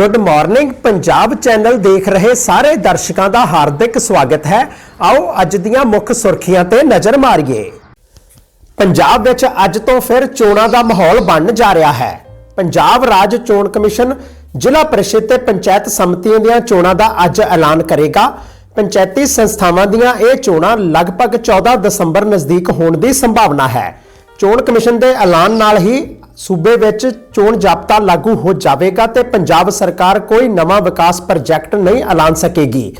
Good morning Punjab channel ਦੇਖ ਰਹੇ ਸਾਰੇ ਦਰਸ਼ਕਾਂ ਦਾ ਹਾਰਦਿਕ ਸਵਾਗਤ ਹੈ। ਆਓ ਅੱਜ ਦੀਆਂ ਮੁੱਖ ਸੁਰਖੀਆਂ ਤੇ ਨਜ਼ਰ ਮਾਰੀਏ। ਪੰਜਾਬ ਵਿੱਚ ਅੱਜ ਤੋਂ ਫਿਰ ਚੋਣਾਂ ਦਾ ਮਾਹੌਲ ਬਣਨ ਜਾ ਰਿਹਾ ਹੈ। ਪੰਜਾਬ ਰਾਜ ਚੋਣ ਕਮਿਸ਼ਨ ਜ਼ਿਲ੍ਹਾ ਪਰਿਸ਼ਦ ਤੇ ਪੰਚਾਇਤ ਸਮਿਤੀਆਂ ਦੀਆਂ ਚੋਣਾਂ ਦਾ ਅੱਜ ਐਲਾਨ ਕਰੇਗਾ। ਪੰਚਾਇਤੀ ਸੰਸਥਾਵਾਂ ਦੀਆਂ ਇਹ ਚੋਣਾਂ ਲਗਭਗ 14 ਦਸੰਬਰ ਨਜ਼ਦੀਕ ਹੋਣ ਦੀ ਸੰਭਾਵਨਾ ਹੈ। ਚੋਣ ਕਮਿਸ਼ਨ ਦੇ ਐਲਾਨ ਨਾਲ ਹੀ ਸੂਬੇ ਵਿੱਚ ਚੋਣ ਜਾਬਤਾ ਲਾਗੂ ਹੋ ਜਾਵੇਗਾ ਤੇ ਪੰਜਾਬ ਸਰਕਾਰ ਕੋਈ ਨਵਾਂ ਵਿਕਾਸ ਪ੍ਰੋਜੈਕਟ ਨਹੀਂ ਐਲਾਨ ਸਕੇਗੀ।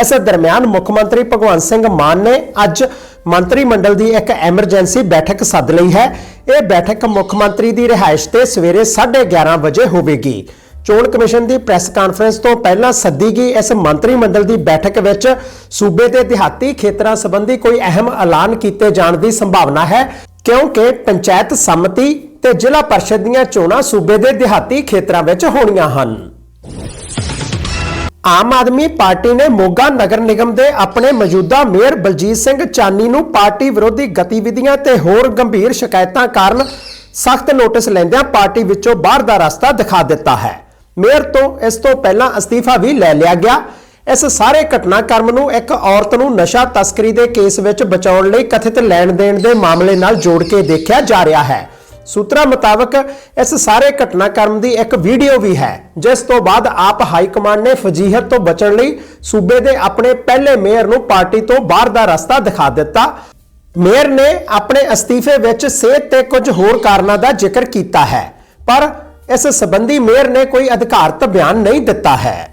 ਇਸੇ ਦਰਮਿਆਨ ਮੁੱਖ ਮੰਤਰੀ ਭਗਵੰਤ ਸਿੰਘ ਮਾਨ ਨੇ ਅੱਜ ਮੰਤਰੀ ਮੰਡਲ ਦੀ ਇੱਕ ਐਮਰਜੈਂਸੀ ਬੈਠਕ ਸੱਦ ਲਈ ਹੈ। ਇਹ ਬੈਠਕ ਮੁੱਖ ਮੰਤਰੀ ਦੀ ਰਿਹਾਇਸ਼ ਤੇ ਸਵੇਰੇ 11:30 ਵਜੇ ਹੋਵੇਗੀ। ਚੋਣ ਕਮਿਸ਼ਨ ਦੀ ਪ੍ਰੈਸ ਕਾਨਫਰੰਸ ਤੋਂ ਪਹਿਲਾਂ ਸੱਦੀ ਗਈ ਇਸ ਮੰਤਰੀ ਮੰਡਲ ਦੀ ਬੈਠਕ ਵਿੱਚ ਸੂਬੇ ਦੇ ਦਿਹਾਤੀ ਖੇਤਰਾਂ ਸੰਬੰਧੀ ਕੋਈ ਅਹਿਮ ਐਲਾਨ ਕੀਤੇ ਜਾਣ ਦੀ ਸੰਭਾਵਨਾ ਹੈ, ਕਿਉਂਕਿ ਪੰਚਾਇਤ ਸਮਿਤੀ ਤੇ ਜ਼ਿਲ੍ਹਾ ਪਰਿਸ਼ਦ ਦੀਆਂ ਚੋਣਾਂ ਸੂਬੇ ਦੇ ਦਿਹਾਤੀ ਖੇਤਰਾਂ ਵਿੱਚ ਹੋਣੀਆਂ ਹਨ। ਆਮ ਆਦਮੀ ਪਾਰਟੀ ਨੇ ਮੋਗਾ ਨਗਰ ਨਿਗਮ ਦੇ ਆਪਣੇ ਮੌਜੂਦਾ ਮੇਅਰ ਬਲਜੀਤ ਸਿੰਘ ਚਾਨੀ ਨੂੰ ਪਾਰਟੀ ਵਿਰੋਧੀ ਗਤੀਵਿਧੀਆਂ ਤੇ ਹੋਰ ਗੰਭੀਰ ਸ਼ਿਕਾਇਤਾਂ ਕਾਰਨ ਸਖਤ ਨੋਟਿਸ ਲੈਂਦਿਆਂ ਪਾਰਟੀ ਵਿੱਚੋਂ ਬਾਹਰ ਦਾ ਰਸਤਾ ਦਿਖਾ ਦਿੱਤਾ ਹੈ। ਮੇਅਰ ਤੋਂ ਇਸ ਤੋਂ ਪਹਿਲਾਂ ਅਸਤੀਫਾ ਵੀ ਲੈ ਲਿਆ ਗਿਆ। ਇਸ ਸਾਰੇ ਘਟਨਾਕ੍ਰਮ ਨੂੰ ਇੱਕ ਔਰਤ ਨੂੰ ਨਸ਼ਾ ਤਸਕਰੀ ਦੇ ਕੇਸ ਵਿੱਚ ਬਚਾਉਣ ਲਈ ਕਥਿਤ ਲੈਣ ਦੇਣ ਦੇ ਮਾਮਲੇ ਨਾਲ ਜੋੜ ਕੇ ਦੇਖਿਆ ਜਾ ਰਿਹਾ ਹੈ। ਸੂਤਰਾਂ ਮੁਤਾਬਕ ਇਸ ਸਾਰੇ ਘਟਨਾਕ੍ਰਮ ਦੀ ਇੱਕ ਵੀਡੀਓ ਵੀ ਹੈ, ਜਿਸ ਤੋਂ ਬਾਅਦ ਆਪ ਹਾਈ ਕਮਾਂਡ ਨੇ ਫਜੀਹਤ ਤੋਂ ਬਚਣ ਲਈ ਸੂਬੇ ਦੇ ਆਪਣੇ ਪਹਿਲੇ ਮੇਅਰ ਨੂੰ ਪਾਰਟੀ ਤੋਂ ਬਾਹਰ ਦਾ ਰਸਤਾ ਦਿਖਾ ਦਿੱਤਾ। ਮੇਅਰ ਨੇ ਆਪਣੇ ਅਸਤੀਫੇ ਵਿੱਚ ਸਿਹਤ ਤੇ ਕੁਝ ਹੋਰ ਕਾਰਨਾਂ ਦਾ ਜ਼ਿਕਰ ਕੀਤਾ ਹੈ, ਪਰ ਇਸ ਸੰਬੰਧੀ ਮੇਅਰ ਨੇ ਕੋਈ ਅਧਿਕਾਰਤ ਬਿਆਨ ਨਹੀਂ ਦਿੱਤਾ ਹੈ।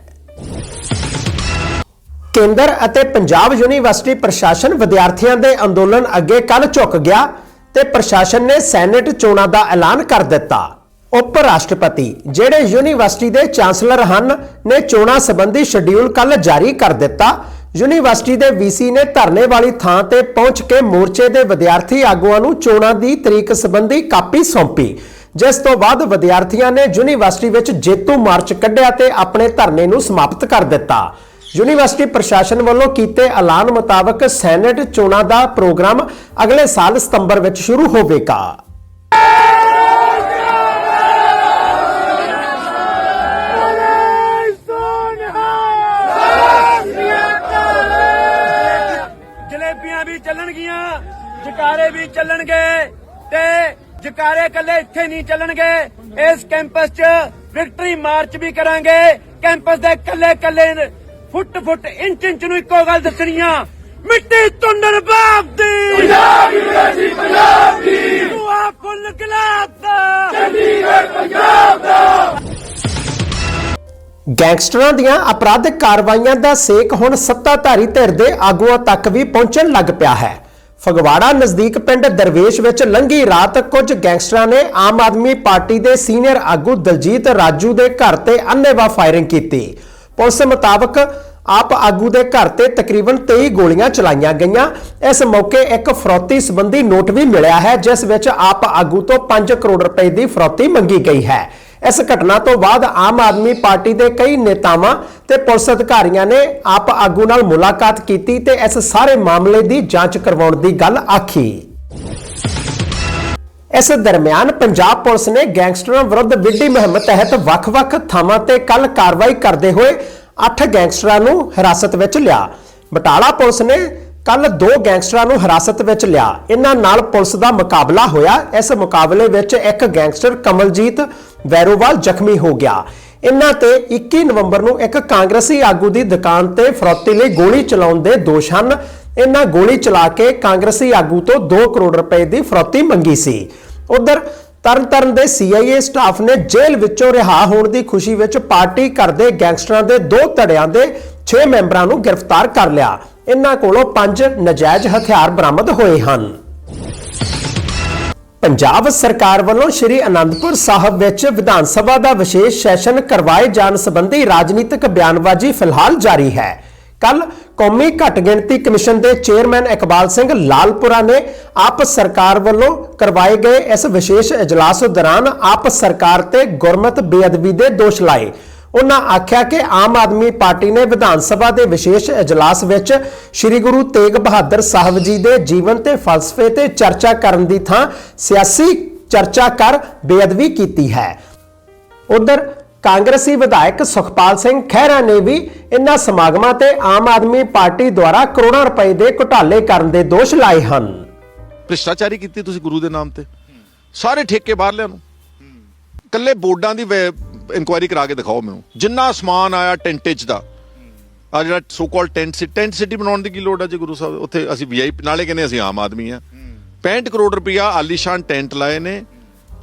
ਕੇਂਦਰ ਅਤੇ ਪੰਜਾਬ ਯੂਨੀਵਰਸਿਟੀ ਪ੍ਰਸ਼ਾਸਨ ਵਿਦਿਆਰਥੀਆਂ ਦੇ ਅੰਦੋਲਨ ਅੱਗੇ ਕੱਲ ਝੁਕ ਗਿਆ। ਤੇ ਪ੍ਰਸ਼ਾਸਨ ਨੇ ਸੈਨੇਟ ਚੋਣਾਂ ਦਾ ਐਲਾਨ ਕਰ ਦਿੱਤਾ। ਉਪ ਰਾਸ਼ਟਰਪਤੀ ਜਿਹੜੇ ਯੂਨੀਵਰਸਿਟੀ ਦੇ ਚਾਂਸਲਰ ਹਨ ਨੇ ਚੋਣਾਂ ਸੰਬੰਧੀ ਸ਼ਡਿਊਲ ਕੱਲ ਜਾਰੀ ਕਰ ਦਿੱਤਾ। ਯੂਨੀਵਰਸਿਟੀ ਦੇ ਵੀਸੀ ਨੇ ਧਰਨੇ ਵਾਲੀ ਥਾਂ ਤੇ ਪਹੁੰਚ ਕੇ ਮੋਰਚੇ ਦੇ ਵਿਦਿਆਰਥੀ ਆਗੂਆਂ ਨੂੰ ਚੋਣਾਂ ਦੀ ਤਰੀਕ ਸੰਬੰਧੀ ਕਾਪੀ ਸੌਂਪੀ। ਜਿਸ ਤੋਂ ਬਾਅਦ ਵਿਦਿਆਰਥੀਆਂ ਨੇ ਯੂਨੀਵਰਸਿਟੀ ਵਿੱਚ ਜੇਤੂ ਮਾਰਚ ਕੱਢਿਆ ਤੇ ਆਪਣੇ ਧਰਨੇ ਨੂੰ ਸਮਾਪਤ ਕਰ ਦਿੱਤਾ। ਯੂਨੀਵਰਸਿਟੀ ਪ੍ਰਸ਼ਾਸਨ ਵੱਲੋਂ ਕੀਤੇ ਐਲਾਨ ਮੁਤਾਬਕ ਸੈਨੇਟ ਚੋਣਾਂ ਦਾ ਪ੍ਰੋਗਰਾਮ ਅਗਲੇ ਸਾਲ ਸਤੰਬਰ ਵਿੱਚ ਸ਼ੁਰੂ ਹੋਵੇਗਾ। ਜਲੇਬੀਆਂ ਵੀ ਚੱਲਣਗੀਆਂ, ਜਕਾਰੇ ਵੀ ਚੱਲਣਗੇ ਤੇ ਜਕਾਰੇ ਕੱਲੇ ਇੱਥੇ ਨਹੀਂ ਚੱਲਣਗੇ। ਇਸ ਕੈਂਪਸ 'ਚ ਵਿਕਟਰੀ ਮਾਰਚ ਵੀ ਕਰਾਂਗੇ। ਕੈਂਪਸ ਦੇ ਕੱਲੇ ਕੱਲੇ ਫੁੱਟ ਫੁੱਟ ਇੰਚ ਇੰਚ ਨੂੰ ਇੱਕੋ ਗੱਲ ਦੱਸਣੀਆਂ ਮਿੱਟੀ ਤੁੰਡਣ ਬਾਪ ਦੀ। ਪੰਜਾਬ ਦੀ ਪੰਜਾਬ ਦੀ। ਤੂੰ ਆ ਫੁੱਲ ਗੁਲਾਬ ਦਾ। ਚੰਡੀਗੜ੍ਹ ਪੰਜਾਬ ਦਾ। ਗੈਂਗਸਟਰਾਂ ਦੀਆਂ ਅਪਰਾਧਿਕ ਕਾਰਵਾਈਆਂ ਦਾ ਸੇਕ ਹੁਣ ਸੱਤਾਧਾਰੀ ਧਿਰ ਦੇ ਆਗੂਆਂ ਤੱਕ ਵੀ ਪਹੁੰਚਣ ਲੱਗ ਪਿਆ ਹੈ। ਫਗਵਾੜਾ ਨਜ਼ਦੀਕ ਪਿੰਡ ਦਰਵੇਸ਼ ਵਿੱਚ ਲੰਘੀ ਰਾਤ ਕੁਝ ਗੈਂਗਸਟਰਾਂ ਨੇ ਆਮ ਆਦਮੀ ਪਾਰਟੀ ਦੇ ਸੀਨੀਅਰ ਆਗੂ ਦਲਜੀਤ ਰਾਜੂ ਦੇ ਘਰ ਤੇ ਅੰਨ੍ਹੇਵਾਹ ਫਾਇਰਿੰਗ ਕੀਤੀ। ਪੁਲਿਸ ਮੁਤਾਬਕ ਆਪ ਆਗੂ ਦੇ ਘਰ ਤੇ ਤਕਰੀਬਨ 23 ਗੋਲੀਆਂ ਚਲਾਈਆਂ ਗਈਆਂ। ਇਸ ਮੌਕੇ ਇੱਕ ਫਰੌਤੀ ਸੰਬੰਧੀ ਨੋਟ ਵੀ ਮਿਲਿਆ ਹੈ, ਜਿਸ ਵਿੱਚ ਆਪ ਆਗੂ ਤੋਂ 5 ਕਰੋੜ ਰੁਪਏ ਦੀ ਫਰੌਤੀ ਮੰਗੀ ਗਈ ਹੈ। ਇਸ ਘਟਨਾ ਤੋਂ ਬਾਅਦ ਆਮ ਆਦਮੀ ਪਾਰਟੀ ਦੇ ਕਈ ਨੇਤਾਵਾਂ ਤੇ ਪੁਲਿਸ ਅਧਿਕਾਰੀਆਂ ਨੇ ਆਪ ਆਗੂ ਨਾਲ ਮੁਲਾਕਾਤ ਕੀਤੀ ਤੇ ਇਸ ਸਾਰੇ ਮਾਮਲੇ ਦੀ ਜਾਂਚ ਕਰਵਾਉਣ ਦੀ ਗੱਲ ਆਖੀ। ਇਸ ਦਰਮਿਆਨ ਪੰਜਾਬ ਪੁਲਿਸ ਨੇ ਗੈਂਗਸਟਰਾਂ ਵਿਰੁੱਧ ਵਿੱਢੀ ਮੁਹਿੰਮ ਤਹਿਤ ਵੱਖ-ਵੱਖ ਥਾਵਾਂ ਤੇ ਕੱਲ ਕਾਰਵਾਈ ਕਰਦੇ ਹੋਏ 8 ਗੈਂਗਸਟਰਾਂ ਨੂੰ ਹਿਰਾਸਤ ਵਿੱਚ ਲਿਆ। ਬਟਾਲਾ ਪੁਲਿਸ ਨੇ ਕੱਲ ਦੋ ਗੈਂਗਸਟਰਾਂ ਨੂੰ ਹਿਰਾਸਤ ਵਿੱਚ ਲਿਆ। ਇਹਨਾਂ ਨਾਲ ਪੁਲਿਸ ਦਾ ਮੁਕਾਬਲਾ ਹੋਇਆ। ਇਸ ਮੁਕਾਬਲੇ ਵਿੱਚ ਇੱਕ ਗੈਂਗਸਟਰ ਕਮਲਜੀਤ ਵੈਰੋਵਾਲ ਜ਼ਖਮੀ ਹੋ ਗਿਆ। ਇਹਨਾਂ ਤੇ 21 ਨਵੰਬਰ ਨੂੰ ਇੱਕ ਕਾਂਗਰਸੀ ਆਗੂ ਦੀ ਦੁਕਾਨ ਤੇ ਫਰੋਤੀ ਲਈ ਗੋਲੀ ਚਲਾਉਣ ਦੇ ਦੋਸ਼ ਹਨ। ਇਹਨਾਂ ਗੋਲੀ ਚਲਾ ਕੇ ਕਾਂਗਰਸੀ ਆਗੂ ਤੋਂ 2 ਕਰੋੜ ਰੁਪਏ ਦੀ ਫਰੋਤੀ ਮੰਗੀ ਸੀ। ਉਧਰ ਤਰਨਤਾਰਨ ਦੇ ਸੀਆਈਏ ਸਟਾਫ ਨੇ ਜੇਲ੍ਹ ਵਿੱਚੋਂ ਰਿਹਾ ਹੋਣ ਦੀ ਖੁਸ਼ੀ ਵਿੱਚ ਪਾਰਟੀ ਕਰਦੇ ਗੈਂਗਸਟਰਾਂ ਦੇ ਦੋ ਧੜਿਆਂ ਦੇ 6 ਮੈਂਬਰਾਂ ਨੂੰ ਗ੍ਰਿਫਤਾਰ ਕਰ ਲਿਆ। ਇਹਨਾਂ ਕੋਲੋਂ 5 ਨਜਾਇਜ਼ ਹਥਿਆਰ ਬਰਾਮਦ ਹੋਏ ਹਨ। ਪੰਜਾਬ ਸਰਕਾਰ ਵੱਲੋਂ ਸ੍ਰੀ ਅਨੰਦਪੁਰ ਸਾਹਿਬ ਵਿੱਚ ਵਿਧਾਨ ਸਭਾ ਦਾ ਵਿਸ਼ੇਸ਼ ਸੈਸ਼ਨ ਕਰਵਾਏ ਜਾਣ ਸੰਬੰਧੀ ਰਾਜਨੀਤਿਕ ਬਿਆਨਬਾਜ਼ੀ ਫਿਲਹਾਲ ਜਾਰੀ ਹੈ। ਕੱਲ ਕੌਮੀ ਘੱਟ ਗਿਣਤੀ ਕਮਿਸ਼ਨ ਦੇ ਚੇਅਰਮੈਨ ਇਕਬਾਲ ਸਿੰਘ ਲਾਲਪੁਰਾ ਨੇ ਆਪ ਸਰਕਾਰ ਵੱਲੋਂ ਕਰਵਾਏ ਗਏ ਇਸ ਵਿਸ਼ੇਸ਼ ਇਜਲਾਸ ਦੌਰਾਨ ਆਪ ਸਰਕਾਰ ਤੇ ਗੁਰਮਤ ਬੇਅਦਬੀ ਦੇ ਦੋਸ਼ ਲਾਏ। ਉਹਨਾਂ ਆਖਿਆ ਕਿ ਆਮ ਆਦਮੀ ਪਾਰਟੀ ਨੇ ਵਿਧਾਨ ਸਭਾ ਦੇ ਵਿਸ਼ੇਸ਼ ਇਜਲਾਸ ਵਿੱਚ ਸ੍ਰੀ ਗੁਰੂ ਤੇਗ ਬਹਾਦਰ ਸਾਹਿਬ ਜੀ ਦੇ ਜੀਵਨ ਤੇ ਫਲਸਫੇ ਤੇ ਚਰਚਾ ਕਰਨ ਦੀ ਥਾਂ ਸਿਆਸੀ ਚਰਚਾ ਕਰ ਬੇਅਦਬੀ ਕੀਤੀ ਹੈ। ਉਧਰ ਕਾਂਗਰਸੀ ਵਿਧਾਇਕ ਸੁਖਪਾਲ ਸਿੰਘ ਖਹਿਰਾ ਨੇ ਵੀ ਇਨ੍ਹਾਂ ਸਮਾਗਮਾਂ ਤੇ ਆਮ ਆਦਮੀ ਪਾਰਟੀ ਦੁਆਰਾ ਕਰੋੜਾਂ ਰੁਪਏ ਦੇ ਘੁਟਾਲੇ ਕਰਨ ਦੇ ਦੋਸ਼ ਲਾਏ ਹਨ। ਭ੍ਰਿਸ਼ਟਾਚਾਰੀ ਕੀਤੀ ਤੁਸੀਂ ਗੁਰੂ ਦੇ ਨਾਮ ਤੇ। ਸਾਰੇ ਠੇਕੇ ਬਾਹਰਲਿਆਂ ਨੂੰ। ਕੱਲੇ ਬੋਰਡਾਂ ਦੀ ਇਨਕੁਆਇਰੀ ਕਰਾ ਕੇ ਦਿਖਾਓ ਮੈਨੂੰ। ਜਿੰਨਾ ਸਮਾਨ ਆਇਆ ਟੈਂਟੇਜ ਦਾ। ਆ ਜਿਹੜਾ ਸੋ ਕਾਲ ਟੈਂਟ ਸੀ। ਟੈਂਟ ਸਿਟੀ ਬਣਾਉਣ ਦੀ ਕੀ ਲੋੜ ਹੈ ਜੀ ਗੁਰੂ ਸਾਹਿਬ? ਉੱਥੇ ਅਸੀਂ ਵੀਆਈਪੀ ਨਾਲੇ ਕਹਿੰਦੇ ਅਸੀਂ ਆਮ ਆਦਮੀ ਆ। 65 ਕਰੋੜ ਰੁਪਇਆ ਆਲੀਸ਼ਾਨ ਟੈਂਟ ਲਾਏ ਨੇ।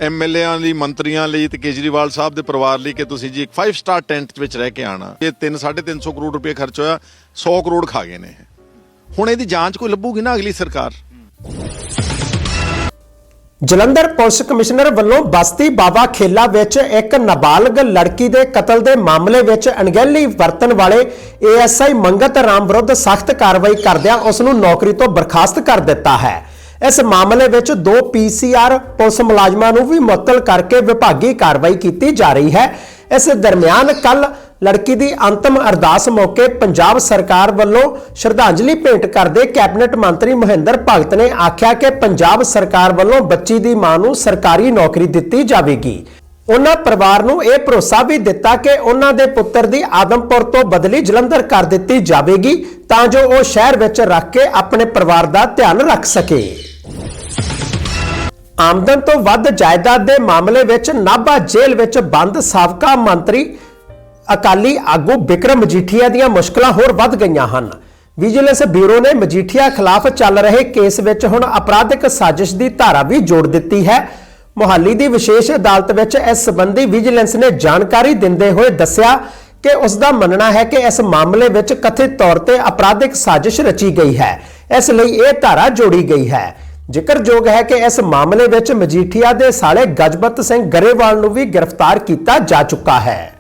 ਐਮਐਲਏਆਂ ਲਈ, ਮੰਤਰੀਆਂ ਲਈ ਤੇ ਕੇਜਰੀਵਾਲ ਸਾਹਿਬ ਦੇ ਪਰਿਵਾਰ ਲਈ ਕਿ ਤੁਸੀਂ ਜੀ ਇੱਕ 5 ਸਟਾਰ ਟੈਂਟ ਵਿੱਚ ਰਹਿ ਕੇ ਆਣਾ ਇਹ 3 350 ਕਰੋੜ ਰੁਪਏ ਖਰਚ ਹੋਇਆ 100 ਕਰੋੜ ਖਾ ਗਏ ਨੇ ਹੁਣ ਇਹਦੀ ਜਾਂਚ ਕੋਈ ਲੱਭੂਗੀ ਨਾ ਅਗਲੀ ਸਰਕਾਰ? ਜਲੰਧਰ ਪੁਲਿਸ ਕਮਿਸ਼ਨਰ ਵੱਲੋਂ ਬਸਤੀ ਬਾਬਾ ਖੇਲਾ ਵਿੱਚ ਇੱਕ ਨਾਬਾਲਗ ਲੜਕੀ ਦੇ ਕਤਲ ਦੇ ਮਾਮਲੇ ਵਿੱਚ ਅਣਗਹਿਲੀ ਵਰਤਣ ਵਾਲੇ ਏਐਸਆਈ ਮੰਗਤ ਰਾਮ ਵਿਰੁੱਧ ਸਖਤ ਕਾਰਵਾਈ ਕਰਦਿਆਂ ਉਸ ਨੂੰ ਨੌਕਰੀ ਤੋਂ ਬਰਖਾਸਤ ਕਰ ਦਿੱਤਾ ਹੈ। ਇਸ ਮਾਮਲੇ ਵਿੱਚ ਦੋ ਪੀਸੀਆਰ ਪੁਲਿਸ ਮੁਲਾਜ਼ਮਾਂ ਨੂੰ ਵੀ ਮੁਅੱਤਲ ਕਰਕੇ ਵਿਭਾਗੀ ਕਾਰਵਾਈ ਕੀਤੀ ਜਾ ਰਹੀ ਹੈ। ਇਸ ਦਰਮਿਆਨ ਕੱਲ ਲੜਕੀ ਦੀ ਅੰਤਮ ਅਰਦਾਸ ਮੌਕੇ ਪੰਜਾਬ ਸਰਕਾਰ ਵੱਲੋਂ ਸ਼ਰਧਾਂਜਲੀ ਭੇਂਟ ਕਰਦੇ ਕੈਬਨਿਟ ਮੰਤਰੀ ਮਹਿੰਦਰ ਭਗਤ ਨੇ ਆਖਿਆ ਕਿ ਪੰਜਾਬ ਸਰਕਾਰ ਵੱਲੋਂ ਬੱਚੀ ਦੀ ਮਾਂ ਨੂੰ ਸਰਕਾਰੀ ਨੌਕਰੀ ਦਿੱਤੀ ਜਾਵੇਗੀ। ਉਹਨਾਂ ਪਰਿਵਾਰ ਨੂੰ ਇਹ ਭਰੋਸਾ ਵੀ ਦਿੱਤਾ ਕਿ ਉਹਨਾਂ ਦੇ ਪੁੱਤਰ ਦੀ ਆਦਮਪੁਰ ਤੋਂ ਬਦਲੀ ਜਲੰਧਰ ਕਰ ਦਿੱਤੀ ਜਾਵੇਗੀ ਤਾਂ ਜੋ ਉਹ ਸ਼ਹਿਰ ਵਿੱਚ ਰੱਖ ਕੇ ਆਪਣੇ ਪਰਿਵਾਰ ਦਾ ਧਿਆਨ ਰੱਖ ਸਕੇ। ਆਮਦਨ ਤੋਂ ਵੱਧ ਜਾਇਦਾਦ ਦੇ ਮਾਮਲੇ ਵਿੱਚ ਨਾਭਾ ਜੇਲ੍ਹ ਵਿੱਚ ਬੰਦ ਸਾਬਕਾ ਮੰਤਰੀ ਅਕਾਲੀ ਆਗੂ ਵਿਕਰਮ ਮਜੀਠੀਆ ਦੀਆਂ ਮੁਸ਼ਕਲਾਂ ਹੋਰ ਵੱਧ ਗਈਆਂ ਹਨ। ਵਿਜੀਲੈਂਸ ਬਿਊਰੋ ਨੇ ਮਜੀਠੀਆ ਖਿਲਾਫ ਚੱਲ ਰਹੇ ਕੇਸ ਵਿੱਚ ਹੁਣ ਅਪਰਾਧਿਕ ਸਾਜ਼ਿਸ਼ ਦੀ ਧਾਰਾ ਵੀ ਜੋੜ ਦਿੱਤੀ ਹੈ। ਮੁਹਾਲੀ ਦੀ ਵਿਸ਼ੇਸ਼ ਅਦਾਲਤ ਵਿੱਚ ਇਸ ਸੰਬੰਧੀ ਵਿਜੀਲੈਂਸ ਨੇ ਜਾਣਕਾਰੀ ਦਿੰਦੇ ਹੋਏ ਦੱਸਿਆ ਕਿ ਉਸ ਦਾ ਮੰਨਣਾ ਹੈ ਕਿ ਇਸ ਮਾਮਲੇ ਵਿੱਚ ਕਥਿਤ ਤੌਰ ਤੇ ਅਪਰਾਧਿਕ ਸਾਜ਼ਿਸ਼ ਰਚੀ ਗਈ ਹੈ। ਇਸ ਲਈ ਇਹ ਧਾਰਾ ਜੋੜੀ ਗਈ ਹੈ। ਜ਼ਿਕਰਯੋਗ ਹੈ ਕਿ ਇਸ ਮਾਮਲੇ ਵਿੱਚ ਮਜੀਠੀਆ ਦੇ ਸਾਲੇ ਗਜਬਤ ਸਿੰਘ ਗਰੇਵਾਲ ਨੂੰ ਵੀ ਗ੍ਰਿਫਤਾਰ ਕੀਤਾ ਜਾ ਚੁੱਕਾ ਹੈ।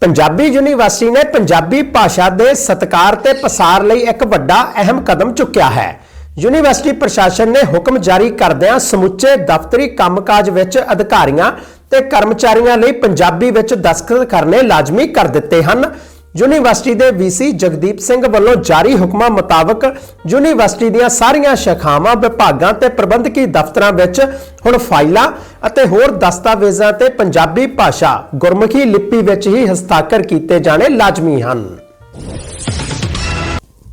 ਪੰਜਾਬੀ ਯੂਨੀਵਰਸਿਟੀ ਨੇ ਪੰਜਾਬੀ ਭਾਸ਼ਾ ਦੇ ਸਤਕਾਰ ਤੇ ਪਸਾਰ ਲਈ ਇੱਕ ਵੱਡਾ ਅਹਿਮ ਕਦਮ ਚੁੱਕਿਆ ਹੈ। ਯੂਨੀਵਰਸਿਟੀ ਪ੍ਰਸ਼ਾਸਨ ਨੇ ਹੁਕਮ ਜਾਰੀ ਕਰਦਿਆਂ ਸਮੁੱਚੇ ਦਫ਼ਤਰੀ ਕੰਮਕਾਜ ਵਿੱਚ ਅਧਿਕਾਰੀਆਂ ਤੇ ਕਰਮਚਾਰੀਆਂ ਲਈ ਪੰਜਾਬੀ ਵਿੱਚ ਦਸਤਖਤ ਕਰਨੇ ਲਾਜ਼ਮੀ ਕਰ ਦਿੱਤੇ ਹਨ। ਯੂਨੀਵਰਸਿਟੀ ਦੇ ਵੀਸੀ ਜਗਦੀਪ ਸਿੰਘ ਵੱਲੋਂ ਜਾਰੀ ਹੁਕਮਾਂ ਮੁਤਾਬਕ ਯੂਨੀਵਰਸਿਟੀ ਦੀਆਂ ਸਾਰੀਆਂ ਸ਼ਾਖਾਵਾਂ, ਵਿਭਾਗਾਂ ਤੇ ਪ੍ਰਬੰਧਕੀ ਦਫ਼ਤਰਾਂ ਵਿੱਚ ਹੁਣ ਫਾਈਲਾਂ ਅਤੇ ਹੋਰ ਦਸਤਾਵੇਜ਼ਾਂ ਤੇ ਪੰਜਾਬੀ ਭਾਸ਼ਾ ਗੁਰਮੁਖੀ ਲਿਪੀ ਵਿੱਚ ਹੀ ਹਸਤਾਖਰ ਕੀਤੇ ਜਾਣੇ ਲਾਜ਼ਮੀ ਹਨ।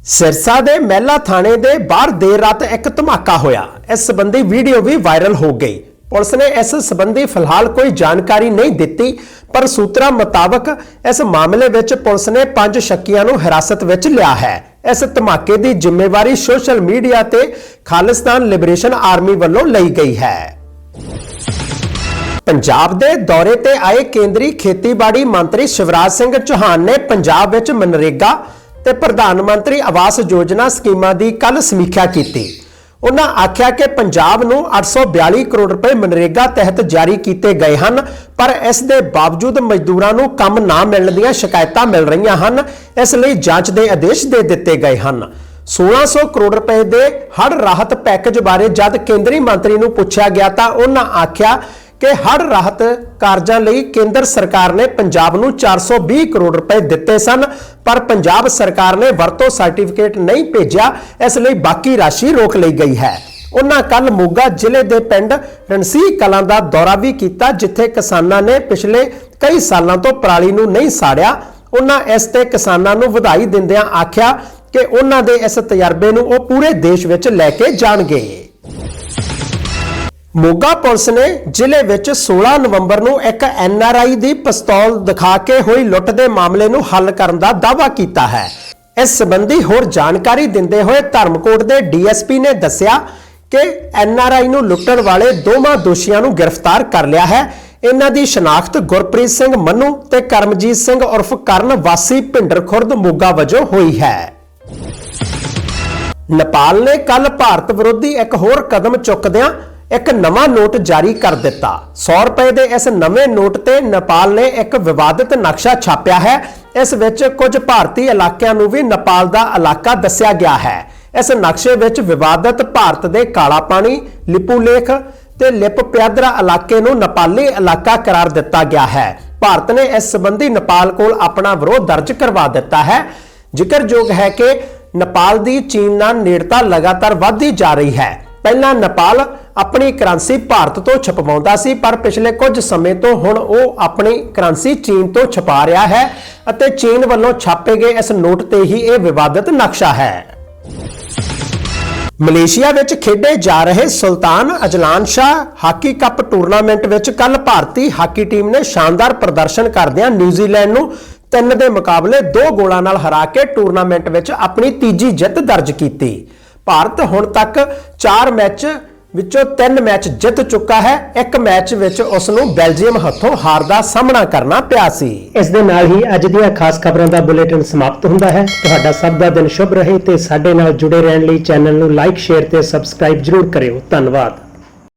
ਸਿਰਸਾ ਦੇ ਮਹਿਲਾ ਥਾਣੇ ਦੇ ਬਾਹਰ ਦੇਰ ਰਾਤ ਇੱਕ ਧਮਾਕਾ ਹੋਇਆ। ਇਸ ਸੰਬੰਧੀ ਵੀਡੀਓ ਵੀ ਵਾਇਰਲ ਹੋ ਗਈ। ਪੁਲਿਸ ਨੇ ਇਸ ਸੰਬੰਧੀ ਫਿਲਹਾਲ ਕੋਈ ਜਾਣਕਾਰੀ ਨਹੀਂ ਦਿੱਤੀ, ਪਰ ਸੂਤਰਾਂ ਮੁਤਾਬਕ ਇਸ ਮਾਮਲੇ ਵਿੱਚ ਪੁਲਿਸ ਨੇ ਪੰਜ ਸ਼ੱਕੀਆਂ ਨੂੰ ਹਿਰਾਸਤ ਵਿੱਚ ਲਿਆ ਹੈ। ਇਸ ਧਮਾਕੇ ਦੀ ਜ਼ਿੰਮੇਵਾਰੀ ਸੋਸ਼ਲ ਮੀਡੀਆ ਤੇ ਖਾਲਿਸਤਾਨ ਲਿਬਰੇਸ਼ਨ ਆਰਮੀ ਵੱਲੋਂ ਲਈ ਗਈ ਹੈ। ਪੰਜਾਬ ਦੇ ਦੌਰੇ ਤੇ ਆਏ ਕੇਂਦਰੀ ਖੇਤੀਬਾੜੀ ਮੰਤਰੀ ਸ਼ਿਵਰਾਜ ਸਿੰਘ ਚੌਹਾਨ ਨੇ ਪੰਜਾਬ ਵਿੱਚ ਮਨਰੇਗਾ ਤੇ ਪ੍ਰਧਾਨ ਮੰਤਰੀ ਆਵਾਸ ਯੋਜਨਾ ਸਕੀਮਾਂ ਦੀ ਕੱਲ ਸਮੀਖਿਆ ਕੀਤੀ। ਉਹਨਾਂ ਆਖਿਆ ਕਿ ਪੰਜਾਬ ਨੂੰ 842 ਕਰੋੜ ਰੁਪਏ ਮਨਰੇਗਾ ਤਹਿਤ ਜਾਰੀ ਕੀਤੇ ਗਏ ਹਨ, ਪਰ ਇਸ ਦੇ ਬਾਵਜੂਦ ਮਜ਼ਦੂਰਾਂ ਨੂੰ ਕੰਮ ਨਾ ਮਿਲਣ ਦੀਆਂ ਸ਼ਿਕਾਇਤਾਂ ਮਿਲ ਰਹੀਆਂ ਹਨ, ਇਸ ਲਈ ਜਾਂਚ ਦੇ ਆਦੇਸ਼ ਦੇ ਦਿੱਤੇ ਗਏ ਹਨ। 1600 ਕਰੋੜ ਰੁਪਏ ਦੇ ਹੜ੍ਹ ਰਾਹਤ ਪੈਕੇਜ ਬਾਰੇ ਜਦ ਕੇਂਦਰੀ ਮੰਤਰੀ ਨੂੰ ਪੁੱਛਿਆ ਗਿਆ ਤਾਂ ਉਹਨਾਂ ਆਖਿਆ ਕਿ ਹੜ ਰਾਹਤ ਕਾਰਜਾਂ ਲਈ ਕੇਂਦਰ ਸਰਕਾਰ ਨੇ ਪੰਜਾਬ ਨੂੰ 420 ਕਰੋੜ ਰੁਪਏ ਦਿੱਤੇ ਸਨ, ਪਰ ਪੰਜਾਬ ਸਰਕਾਰ ਨੇ ਵਰਤੋਂ ਸਰਟੀਫਿਕੇਟ ਨਹੀਂ ਭੇਜਿਆ, ਇਸ ਲਈ ਬਾਕੀ ਰਾਸ਼ੀ ਰੋਕ ਲਈ ਗਈ ਹੈ। ਉਹਨਾਂ ਕੱਲ ਮੋਗਾ ਜ਼ਿਲ੍ਹੇ ਦੇ ਪਿੰਡ ਰਣਸੀ ਕਲਾਂ ਦਾ ਦੌਰਾ ਵੀ ਕੀਤਾ, ਜਿੱਥੇ ਕਿਸਾਨਾਂ ਨੇ ਪਿਛਲੇ ਕਈ ਸਾਲਾਂ ਤੋਂ ਪਰਾਲੀ ਨੂੰ ਨਹੀਂ ਸਾੜਿਆ। ਉਹਨਾਂ ਇਸ ਤੇ ਕਿਸਾਨਾਂ ਨੂੰ ਵਧਾਈ ਦਿੰਦਿਆਂ ਆਖਿਆ ਕਿ ਉਹਨਾਂ ਦੇ ਇਸ ਤਜਰਬੇ ਨੂੰ ਉਹ ਪੂਰੇ ਦੇਸ਼ ਵਿੱਚ ਲੈ ਕੇ ਜਾਣਗੇ। ਮੋਗਾ ਪੁਲਿਸ ਨੇ ਜ਼ਿਲ੍ਹੇ ਵਿੱਚ 16 ਨਵੰਬਰ ਨੂੰ ਇੱਕ ਐਨਆਰਆਈ ਦੀ ਪਿਸਤੌਲ ਦਿਖਾ ਕੇ ਹੋਈ ਲੁੱਟ ਦੇ ਮਾਮਲੇ ਨੂੰ ਹੱਲ ਕਰਨ ਦਾ ਦਾਅਵਾ ਕੀਤਾ ਹੈ। ਇਸ ਸੰਬੰਧੀ ਹੋਰ ਜਾਣਕਾਰੀ ਦਿੰਦੇ ਹੋਏ ਧਰਮਕੋਟ ਦੇ ਡੀਐਸਪੀ ਨੇ ਦੱਸਿਆ ਕਿ ਐਨਆਰਆਈ ਨੂੰ ਲੁੱਟਣ ਵਾਲੇ ਦੋਵਾਂ ਦੋਸ਼ੀਆਂ ਨੂੰ ਗ੍ਰਿਫਤਾਰ ਕਰ ਲਿਆ ਹੈ। ਇਹਨਾਂ ਦੀ ਸ਼ਨਾਖਤ ਗੁਰਪ੍ਰੀਤ ਸਿੰਘ ਮੰਨੂ ਤੇ ਕਰਮਜੀਤ ਸਿੰਘ ਉਰਫ ਕਰਨ ਵਾਸੀ ਭਿੰਡਰ ਖੁਰਦ ਮੋਗਾ ਵਜੋਂ ਹੋਈ ਹੈ। ਨੇਪਾਲ ਨੇ ਕੱਲ ਭਾਰਤ ਵਿਰੋਧੀ ਇੱਕ ਹੋਰ ਕਦਮ ਚੁੱਕਦਿਆਂ ਇੱਕ ਨਵਾਂ ਨੋਟ ਜਾਰੀ ਕਰ ਦਿੱਤਾ। 100 ਰੁਪਏ ਦੇ ਇਸ ਨਵੇਂ ਨੋਟ ਤੇ ਨੇਪਾਲ ਨੇ ਇੱਕ ਵਿਵਾਦਿਤ ਨਕਸ਼ਾ ਛਾਪਿਆ ਹੈ। ਇਸ ਵਿੱਚ ਕੁਝ ਭਾਰਤੀ ਇਲਾਕਿਆਂ ਨੂੰ ਵੀ ਨੇਪਾਲ ਦਾ ਇਲਾਕਾ ਦੱਸਿਆ ਗਿਆ ਹੈ। ਇਸ ਨਕਸ਼ੇ ਵਿੱਚ ਵਿਵਾਦਿਤ ਭਾਰਤ ਦੇ ਕਾਲਾ ਪਾਣੀ ਲਿਪੂਲੇਖ ਤੇ ਲਿਪ ਪਿਆਦਰਾ ਇਲਾਕੇ ਨੂੰ ਨੇਪਾਲੀ ਇਲਾਕਾ ਕਰਾਰ ਦਿੱਤਾ ਗਿਆ ਹੈ। ਭਾਰਤ ਨੇ ਇਸ ਸੰਬੰਧੀ ਨੇਪਾਲ ਕੋਲ ਆਪਣਾ ਵਿਰੋਧ ਦਰਜ ਕਰਵਾ ਦਿੱਤਾ ਹੈ। ਜ਼ਿਕਰਯੋਗ ਹੈ ਕਿ ਨੇਪਾਲ ਦੀ ਚੀਨ ਨਾਲ ਨੇੜਤਾ ਲਗਾਤਾਰ ਵਧਦੀ ਜਾ ਰਹੀ ਹੈ। ਪਹਿਲਾਂ ਨੇਪਾਲ ਆਪਣੀ ਕਰੰਸੀ ਭਾਰਤ ਤੋਂ ਛਪਵਾਉਂਦਾ ਸੀ, ਪਰ ਪਿਛਲੇ ਕੁਝ ਸਮੇਂ ਤੋਂ ਹੁਣ ਉਹ ਆਪਣੀ ਕਰੰਸੀ ਚੀਨ ਤੋਂ ਛਪਾ ਰਿਹਾ ਹੈ ਅਤੇ ਚੀਨ ਵੱਲੋਂ ਛਾਪੇ ਗਏ ਇਸ ਨੋਟ ਤੇ ਹੀ ਇਹ ਵਿਵਾਦਤ ਨਕਸ਼ਾ ਹੈ। ਮਲੇਸ਼ੀਆ ਵਿੱਚ ਖੇਡੇ ਜਾ ਰਹੇ Sultan Azlan Shah hockey cup tournament ਵਿੱਚ ਕੱਲ ਭਾਰਤੀ ਹਾਕੀ ਟੀਮ ਨੇ ਸ਼ਾਨਦਾਰ ਪ੍ਰਦਰਸ਼ਨ ਕਰਦਿਆਂ ਨਿਊਜ਼ੀਲੈਂਡ ਨੂੰ ਤਿੰਨ ਦੇ ਮੁਕਾਬਲੇ ਦੋ ਗੋਲਾਂ ਨਾਲ ਹਰਾ ਕੇ ਟੂਰਨਾਮੈਂਟ ਵਿੱਚ ਆਪਣੀ ਤੀਜੀ ਜਿੱਤ ਦਰਜ ਕੀਤੀ। ਭਾਰਤ ਹੁਣ ਤੱਕ 4 ਮੈਚ ਵਿੱਚੋਂ 3 ਮੈਚ ਜਿੱਤ ਚੁੱਕਾ ਹੈ। ਇੱਕ ਮੈਚ ਵਿੱਚ ਉਸ ਨੂੰ ਬੈਲਜੀਅਮ ਹੱਥੋਂ ਹਾਰ ਦਾ ਸਾਹਮਣਾ ਕਰਨਾ ਪਿਆ ਸੀ। ਇਸ ਦੇ ਨਾਲ ਹੀ ਅੱਜ ਦੀਆਂ ਖਾਸ ਖਬਰਾਂ ਦਾ ਬੁਲੇਟਿਨ ਸਮਾਪਤ ਹੁੰਦਾ ਹੈ। ਤੁਹਾਡਾ ਸਭ ਦਾ ਦਿਨ ਸ਼ੁਭ ਰਹੇ ਤੇ ਸਾਡੇ ਨਾਲ ਜੁੜੇ ਰਹਿਣ ਲਈ ਚੈਨਲ ਨੂੰ ਲਾਈਕ, ਸ਼ੇਅਰ ਤੇ ਸਬਸਕ੍ਰਾਈਬ ਜਰੂਰ ਕਰਿਓ। ਧੰਨਵਾਦ।